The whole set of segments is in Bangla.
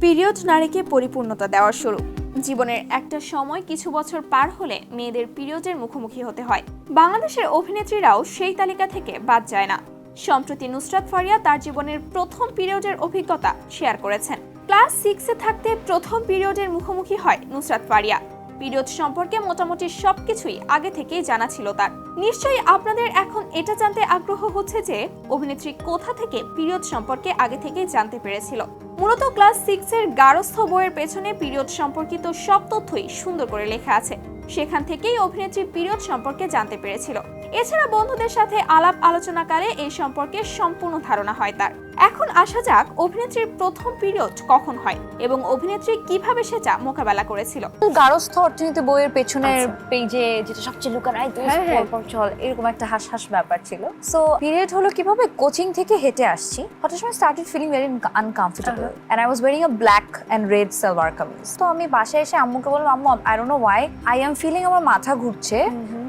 পিরিয়ড নারীকে পরিপূর্ণতা দেওয়ার শুরু। জীবনের একটা সময় কিছু বছর পার হলে মেয়েদের পিরিয়ডের মুখোমুখি হতে হয়। বাংলাদেশের অভিনেত্রীরাও সেই তালিকা থেকে বাদ যায় না। সম্প্রতি নুসরাত ফারিয়া তার জীবনের প্রথম পিরিয়ডের অভিজ্ঞতা শেয়ার করেছেন। ক্লাস সিক্সে থাকতে প্রথম পিরিয়ডের মুখোমুখি হয় নুসরাত ফারিয়া। পিরিয়ড সম্পর্কে মোটামুটি সবকিছুই আগে থেকেই জানা ছিল তার। নিশ্চয়ই আপনাদের এখন এটা জানতে আগ্রহ হচ্ছে যে অভিনেত্রী কোথা থেকে পিরিয়ড সম্পর্কে আগে থেকেই জানতে পেরেছিল। মূলত ক্লাস সিক্সের গারস্থ বইয়ের পেছনে পিরিয়ড সম্পর্কিত সব তথ্যই সুন্দর করে লেখা আছে। সেখান থেকেই অভিনেত্রী পিরিয়ড সম্পর্কে জানতে পেরেছিল। এছাড়া বন্ধুদের সাথে আলাপ আলোচনাকালে এই সম্পর্কে সম্পূর্ণ ধারণা হয় তার। এখন আসা যাক অভিনেত্রীর প্রথম পিরিয়ড কখন হয় এবং অভিনেত্রী কীভাবে সেটা মোকাবেলা করেছিল। গারস্থ অর্থনীতি বইয়ের পেছনের আচ্ছা। পেজে যেটা সবচেয়ে লুকারাই তো হ্যাঁ, হ্যাঁ। পর চল এরকম একটা হাস হাস ব্যাপার ছিল। সো পিরিয়ড হলো কীভাবে কোচিং থেকে হেঁটে আসছি। হঠাৎ সময় started feeling very uncomfortable and I was wearing a black and red salwar kameez. তো আমি বাসায় এসে আম্মুকে বললাম আম্মু I don't know why I am feeling আমার মাথা ঘুরছে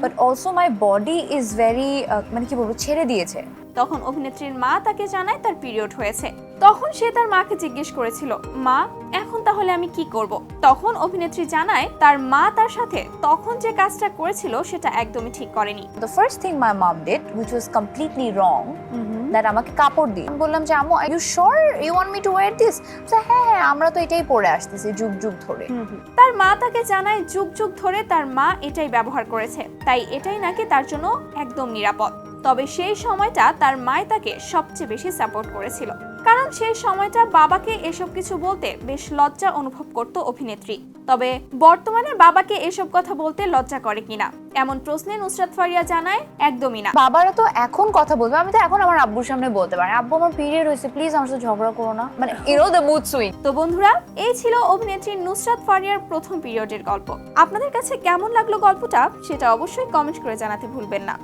but also my body is very মানে কি বলব ছেড়ে দিয়েছে। তখন অভিনেত্রীর মা তাকে জানায় তার পিরিয়ড হয়েছে। তখন সে তার মাকে জিজ্ঞেস করেছিল মা এখন তাহলে আমি কি করব? তখন অভিনেত্রী জানায় তার মা তার সাথে তখন যে কাজটা করেছিল সেটা একদমই ঠিক করেনি। The first thing my mom did which was completely wrong that আমাকে কাপড় দিয়ে বললাম যে আম্মু you sure you want me to wear this হ্যাঁ হ্যাঁ আমরা তো এটাই পরে আসতেছি যুগ যুগ ধরে। তার মা তাকে জানায় যুগ যুগ ধরে তার মা এটাই ব্যবহার করেছে তাই এটাই নাকি তার জন্য একদম নিরাপদ? তবে সেই সময়টা তার মায় তাকে সবচেয়ে বেশি সাপোর্ট করেছিল। কারণ সেই সময়টা বাবাকে এসব কিছু বলতে বেশ লজ্জা অনুভব করত অভিনেত্রী। তবে বর্তমানে বাবাকে এসব কথা বলতে লজ্জা করে কিনা এমন প্রশ্নে নুসরাত ফারিয়া জানায় একদমই না। বাবারা তো এখন কথা বলবে আমি তো এখন আমার আব্বুর সামনে বলতে পারি আব্বু আমার পিরিয়ড হয়েছে প্লিজ আমার সাথে ঝগড়া করো না। মানে you know the mood swing তো বন্ধুরা এই ছিল অভিনেত্রী নুসরাত ফারিয়ার প্রথম পিরিয়ডের গল্প। আপনাদের কাছে কেমন লাগল গল্পটা সেটা অবশ্যই কমেন্ট করে জানাতে ভুলবেন না।